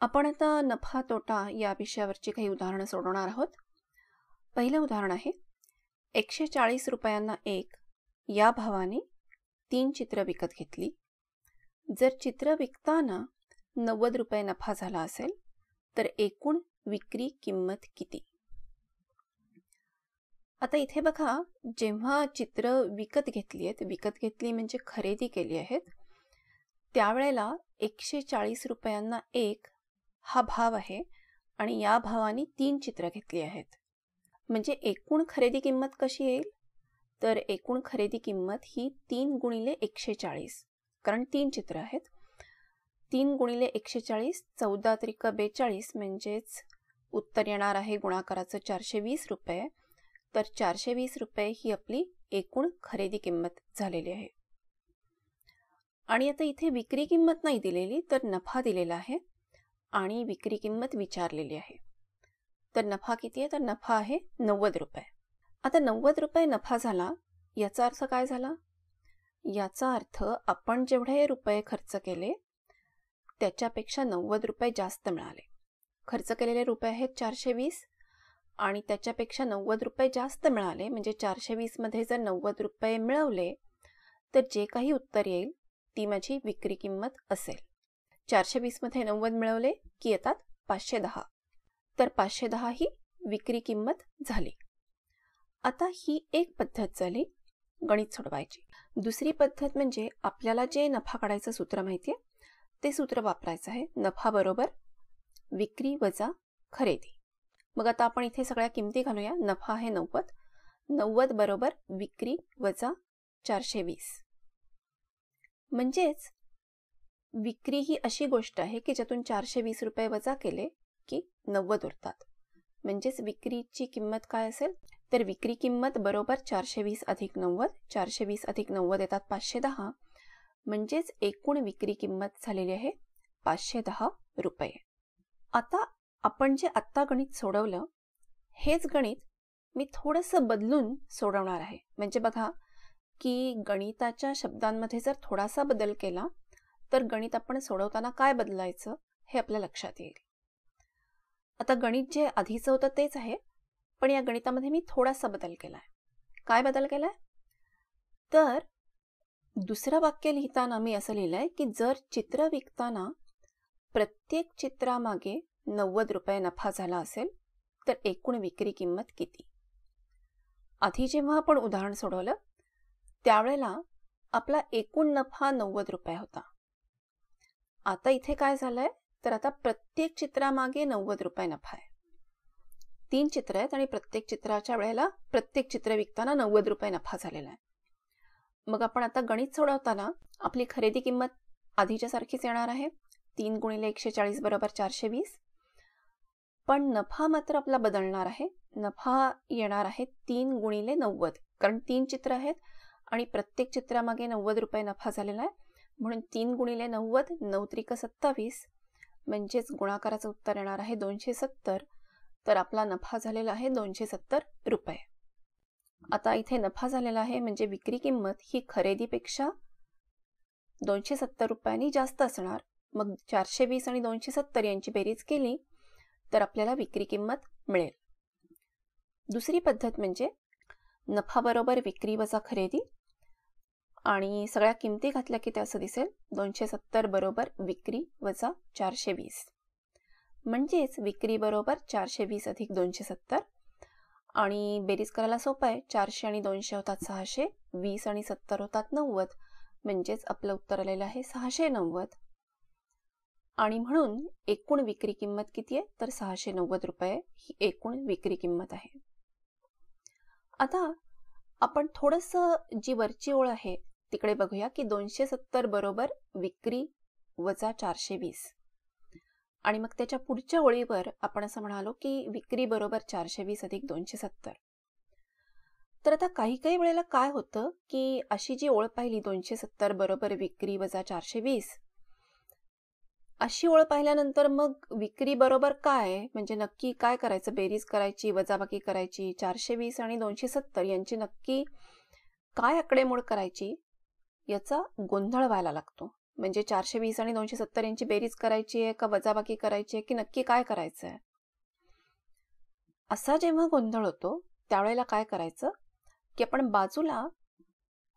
आपण आता नफा तोटा या विषयावरची काही उदाहरणं सोडवणार आहोत. पहिलं उदाहरण आहे एकशे चाळीस रुपयांना एक या भावाने तीन चित्र विकत घेतली. जर चित्र विकताना नव्वद रुपये नफा झाला असेल तर एकूण विक्री किंमत किती? आता इथे बघा जेव्हा चित्र विकत घेतली आहेत विकत घेतली म्हणजे खरेदी केली आहेत त्यावेळेला एकशे चाळीस रुपयांना एक हा भाव आहे आणि या भावाने तीन चित्र घेतली आहेत. म्हणजे एकूण खरेदी किंमत कशी येईल? तर एकूण खरेदी किंमत ही तीन गुणिले एकशे चाळीस. कारण तीन चित्र आहेत. तीन गुणिले एकशे चाळीस चौदा त्रिक बेचाळीस म्हणजेच उत्तर येणार आहे गुणाकाराचं चारशे वीस रुपये. तर चारशे वीस रुपये ही आपली एकूण खरेदी किंमत झालेली आहे. आणि आता इथे विक्री किंमत नाही दिलेली तर नफा दिलेला आहे. आणि विक्री किंमत विचारलेली आहे. तर नफा किती आहे? तर नफा आहे नव्वद रुपये. आता नव्वद रुपये नफा झाला याचा अर्थ काय झाला? याचा अर्थ आपण जेवढे रुपये खर्च केले त्याच्यापेक्षा नव्वद रुपये जास्त मिळाले. खर्च केलेले रुपये आहेत चारशे वीस आणि त्याच्यापेक्षा नव्वद रुपये जास्त मिळाले म्हणजे चारशे वीसमध्ये जर नव्वद रुपये मिळवले तर जे काही उत्तर येईल ती माझी विक्री किंमत असेल. चारशे वीसमध्ये नव्वद मिळवले की येतात पाचशे दहा. तर पाचशे दहा ही विक्री किंमत झाली. आता ही एक पद्धत झाली गणित सोडवायची. दुसरी पद्धत म्हणजे आपल्याला जे नफा काढायचं सूत्र माहिती आहे ते सूत्र वापरायचं आहे. नफा बरोबर विक्री वजा खरेदी. मग आता आपण इथे सगळ्या किमती घालूया. नफा आहे नव्वद. नव्वद बरोबर विक्री वजा चारशे वीस म्हणजेच विक्री ही अशी गोष्ट आहे की ज्यातून चारशे वीस रुपये वजा केले की नव्वद उरतात. म्हणजेच विक्रीची किंमत काय असेल? तर विक्री किंमत बरोबर चारशे वीस अधिक नव्वद चारशे वीस अधिक नव्वद येतात पाचशे दहा. म्हणजेच एकूण विक्री किंमत झालेली आहे पाचशे दहा रुपये. आता आपण जे आत्ता गणित सोडवलं हेच गणित मी थोडंसं बदलून सोडवणार आहे. म्हणजे बघा की गणिताच्या शब्दांमध्ये जर थोडासा बदल केला तर गणित आपण सोडवताना काय बदलायचं हे आपल्या लक्षात येईल. आता गणित जे आधीचं होतं तेच आहे पण या गणितामध्ये मी थोडासा बदल केलाय. काय बदल केलाय? तर दुसरं वाक्य लिहिताना मी असं लिहिलंय की जर चित्र विकताना प्रत्येक चित्रामागे नव्वद रुपये नफा झाला असेल तर एकूण विक्री किंमत किती? आधी जेव्हा आपण उदाहरण सोडवलं त्यावेळेला आपला एकूण नफा नव्वद रुपये होता. आता इथे काय झालंय? तर आता प्रत्येक चित्रामागे नव्वद रुपये नफा आहे. तीन चित्र आहेत आणि प्रत्येक चित्राच्या वेळेला प्रत्येक चित्र विकताना नव्वद रुपये नफा झालेला आहे. मग आपण आता गणित सोडवताना आपली खरेदी किंमत आधीच्या सारखीच येणार आहे. तीन गुणिले एकशे चाळीस बरोबर चारशे वीस. पण नफा मात्र आपला बदलणार आहे. नफा येणार आहे तीन गुणिले नव्वद. कारण तीन चित्र आहेत आणि प्रत्येक चित्रामागे नव्वद रुपये नफा झालेला आहे. म्हणून तीन गुणिले नव्वद नऊ त्रिक सत्तावीस म्हणजेच गुणाकाराचं उत्तर येणार आहे दोनशे सत्तर. तर आपला नफा झालेला आहे दोनशे सत्तर रुपये. आता इथे नफा झालेला आहे म्हणजे विक्री किंमत ही खरेदीपेक्षा दोनशे सत्तर रुपयांनी जास्त असणार. मग चारशे वीस आणि दोनशे सत्तर यांची बेरीज केली तर आपल्याला विक्री किंमत मिळेल. दुसरी पद्धत म्हणजे नफा बरोबर विक्री वजा खरेदी आणि सगळ्या किमती घातल्या की ते असं दिसेल दोनशे सत्तर बरोबर विक्री वजा चारशे वीस. म्हणजेच विक्री बरोबर चारशे वीस अधिक दोनशे सत्तर आणि बेरीज करायला सोपं आहे. चारशे आणि दोनशे होतात सहाशे वीस आणि सत्तर होतात नव्वद. म्हणजेच आपलं उत्तर आलेलं आहे सहाशे नव्वद. आणि म्हणून एकूण विक्री किंमत किती आहे? तर सहाशे नव्वद रुपये ही एकूण विक्री किंमत आहे. आता आपण थोडस जी वरची ओळ आहे तिकडे बघूया की दोनशे सत्तर बरोबर विक्री वजा चारशे वीस. आणि मग त्याच्या पुढच्या ओळीवर आपण असं म्हणालो की विक्री बरोबर चारशे वीस अधिक दोनशे सत्तर. तर आता काही काही वेळेला काय होतं की अशी जी ओळ पाहिली दोनशे सत्तर बरोबर विक्री वजा चारशे वीस अशी ओळ पाहिल्यानंतर मग विक्री बरोबर काय? म्हणजे नक्की काय करायचं? बेरीज करायची वजाबाकी करायची चारशे वीस आणि दोनशे सत्तर यांची नक्की काय आकडेमोड करायची? याचा गोंधळ व्हायला लागतो. म्हणजे चारशे वीस आणि दोनशे सत्तर यांची बेरीज करायची आहे का वजाबाकी करायची आहे की नक्की काय करायचं आहे? असा जेव्हा गोंधळ होतो त्यावेळेला काय करायचं? की आपण बाजूला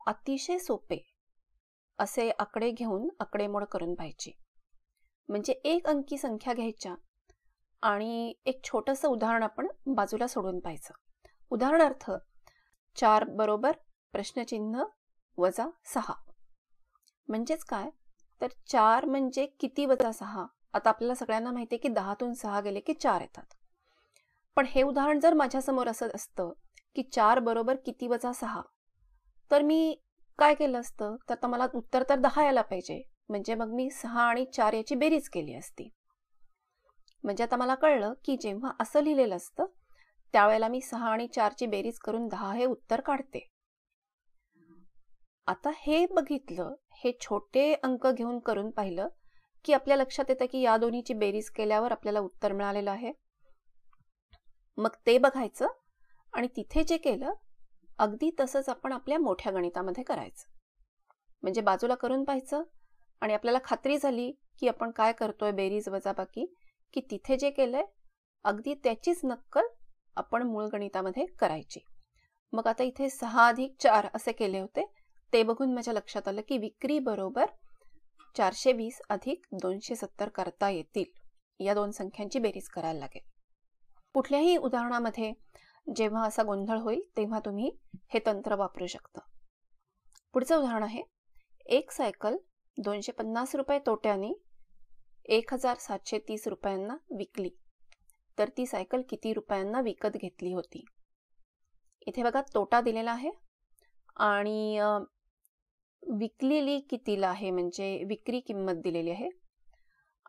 अतिशय सोपे असे आकडे घेऊन आकडेमोड करून पाहिजे म्हणजे एक अंकी संख्या घ्यायच्या आणि एक छोटंसं उदाहरण आपण बाजूला सोडून पाहायचं. उदाहरणार्थ चार बरोबर प्रश्नचिन्ह वजा सहा. म्हणजेच काय? तर चार म्हणजे किती वजा सहा? आता आपल्याला सगळ्यांना माहिती आहे की दहातून सहा गेले की चार येतात. पण हे उदाहरण जर माझ्यासमोर असं असतं की चार बरोबर किती वजा सहा? तर मी काय केलं असतं? तर आता मला उत्तर तर दहा यायला पाहिजे. म्हणजे मग मी सहा आणि चार याची बेरीज केली असती. म्हणजे आता मला कळलं की जेव्हा असं लिहिलेलं असतं त्यावेळेला मी सहा आणि चारची बेरीज करून दहा हे उत्तर काढते. आता हे बघितलं हे छोटे अंक घेऊन करून पाहिलं की आपल्या लक्षात येतं की या दोन्हीची बेरीज केल्यावर आपल्याला उत्तर मिळालेलं आहे. मग ते बघायचं आणि तिथे जे केलं अगदी तसंच आपण आपल्या मोठ्या गणितामध्ये करायचं. म्हणजे बाजूला करून पाहायचं आणि आपल्याला खात्री झाली की आपण काय करतोय बेरीज वजाबाकी की तिथे जे केलंय अगदी त्याचीच नक्कल आपण मूळ गणितामध्ये करायची. मग आता इथे सहा अधिक चार असे केले होते ते बघून माझ्या लक्षात आलं की विक्री बरोबर चारशे वीस अधिक दोनशे सत्तर करता येतील. या दोन संख्यांची बेरीज करायला लागेल. कुठल्याही उदाहरणामध्ये जेव्हा असा गोंधळ होईल तेव्हा तुम्ही हे तंत्र वापरू शकता. पुढचं उदाहरण आहे. एक सायकल दोनशे पन्नास रुपये तोट्याने एक हजार सातशे तीस रुपयांना विकली. तर ती सायकल किती रुपयांना विकत घेतली होती? इथे बघा तोटा दिलेला आहे. आणि विकलेली कितीला आहे? म्हणजे विक्री किंमत दिलेली आहे.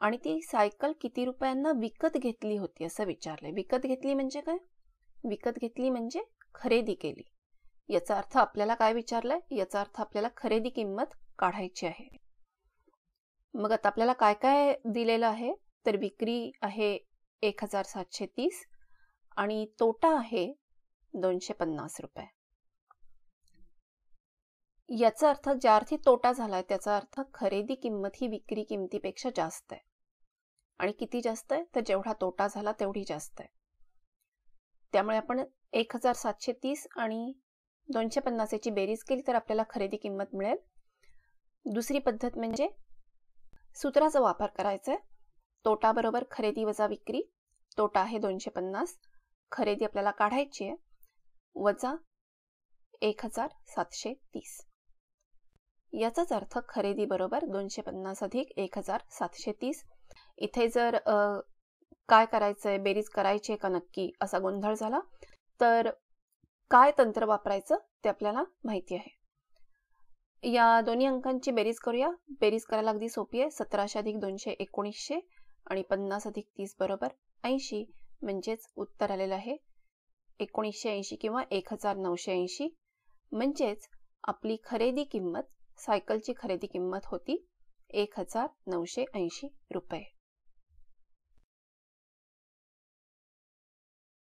आणि ती सायकल किती रुपयांना विकत घेतली होती असं विचारलंय. विकत घेतली म्हणजे काय? विकत घेतली म्हणजे खरेदी केली. याचा अर्थ आपल्याला काय विचारलंय? याचा अर्थ आपल्याला खरेदी किंमत काढायची आहे. मग आता आपल्याला काय काय दिलेलं आहे? तर विक्री आहे एक हजार सातशे तीस आणि तोटा आहे दोनशे पन्नास रुपये. याचा अर्थ ज्या अर्थी तोटा झालाय त्याचा अर्थ खरेदी किंमत ही विक्री किमतीपेक्षा जास्त आहे. आणि किती जास्त आहे? तर जेवढा तोटा झाला तेवढी जास्त आहे. त्यामुळे आपण एक हजार सातशे तीस आणि दोनशे पन्नास याची बेरीज केली तर आपल्याला खरेदी किंमत मिळेल. दुसरी पद्धत म्हणजे सूत्राचा वापर करायचा आहे. तोटा बरोबर खरेदी वजा विक्री. तोटा आहे दोनशे पन्नास. खरेदी आपल्याला काढायची आहे. वजा एक हजार सातशे तीस. याचाच अर्थ खरेदी बरोबर दोनशे पन्नास अधिक एक हजार सातशे तीस. इथे जर काय करायचंय बेरीज करायची का नक्की असा गोंधळ झाला तर काय तंत्र वापरायचं ते आपल्याला माहिती आहे. या दोन्ही अंकांची बेरीज करूया. बेरीज करायला अगदी सोपी आहे. सतराशे अधिक दोनशे एकोणीसशे आणि पन्नास अधिक तीस बरोबर ऐंशी म्हणजेच उत्तर आलेलं आहे. एकोणीसशे ऐंशी किंवा एक हजार नऊशे ऐंशी म्हणजेच आपली खरेदी किंमत सायकलची खरेदी किंमत होती एक हजार नऊशे ऐंशी रुपये.